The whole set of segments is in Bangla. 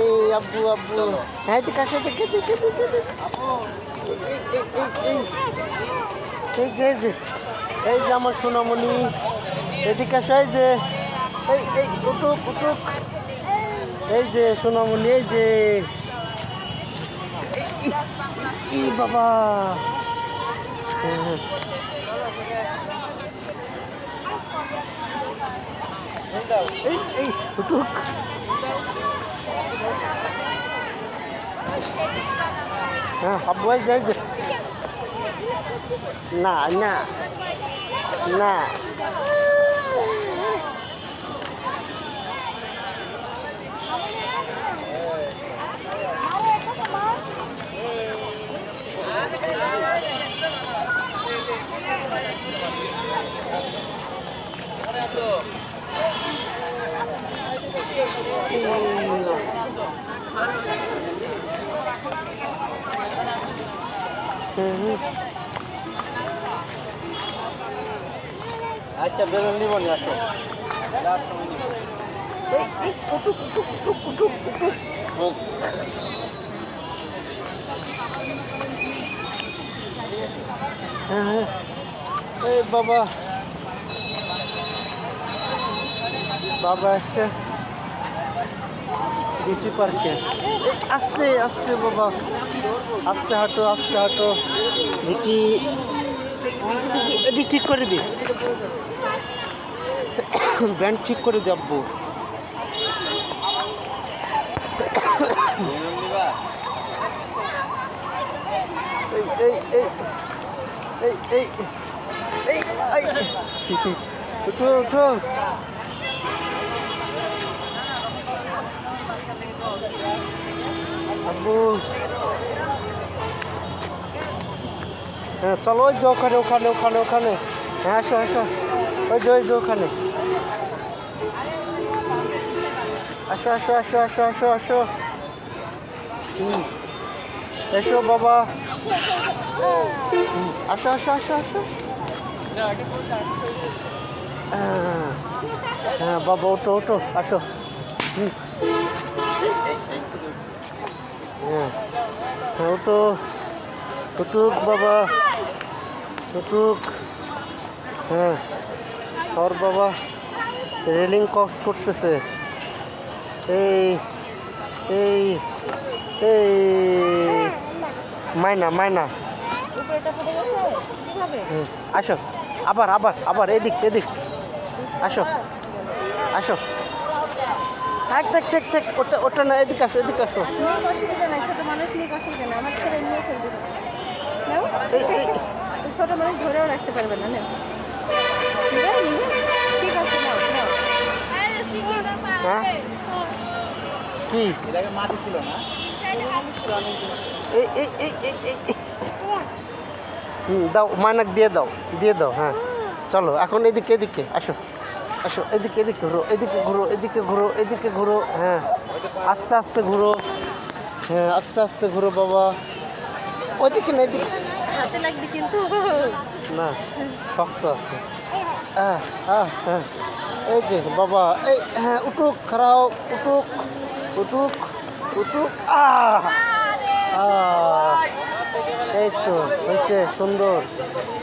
এই আব্বু আব্বু। হ্যাঁ দেখে দেখে দেখে এই যে এই যে এই যে। আমার সোনামণি। এদিকে আসো, এই যে। এই এই, উঠুক উঠুক। এই যে সোনামণি, এই যে। ই বাবা। এই এই, উঠুক। হ্যাঁ সবাই যাই যে। না না না। আচ্ছা বেলুন নিব নি আসো। বাবা। বাবা আসছে। ডিসি পার্কে আস্তে আস্তে বাবা আস্তে হাঁটো আস্তে হাঁটো দেখি এটি ঠিক করে দি ব্যান্ড ঠিক করে দি এই এই এই এই এই এই হ্যাঁ চলো ওই যে ওখানে ওখানে ওখানে ওখানে। হ্যাঁ আসো আসো। ওই যে ওই যে ওখানে। আসো আসো আসো আসো আসো আসো। হুম। এসো বাবা। আসো আসো আসো আসো। হ্যাঁ, হ্যাঁ বাবা ওঠো ওঠো আসো। হুম। হ্যাঁ হ্যাঁ ওঠো। উঠুক বাবা। উঠুক হ্যাঁ ওর বাবা রেলিং কক্স করতেছে। এই এই এই। মাইনা মাইনা। হুম, আসো আবার আবার আবার এদিক এদিক। আসো আসো। থাক থাক থাক থাক ওটা ওটা না এদিকে আসো এদিকে আসো। নিয়ে অসুবিধা নাই ছোট মানুষ নিয়ে অসুবিধা নাই আমার ছেলে এমনিও খেলতে ছোট মানুষ ধরেও রাখতে পারবে না নিবে? ঠিক আছে, নাও নাও। হ্যাঁ? কি? না দাও মানাক দিয়ে দাও দিয়ে দাও হ্যাঁ। চলো, এখন এদিকে এদিকে, আসো। আসো, এদিকে এদিকে ঘুরো এদিকে ঘুরো এদিকে ঘুরো এদিকে ঘুরো হ্যাঁ। আস্তে আস্তে ঘুরো। হ্যাঁ আস্তে আস্তে ঘুরো, বাবা। ওইদিকে না এদিকে। হাতে লাগবে কিন্তু। না শক্ত আছে। হ্যাঁ হ্যাঁ হ্যাঁ। এই যে বাবা এই হ্যাঁ উঠুক খারাও উঠুক উঠুক। আহ! আহ, এই তো হয়েছে সুন্দর।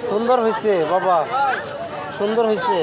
সুন্দর হয়েছে বাবা। সুন্দর হয়েছে।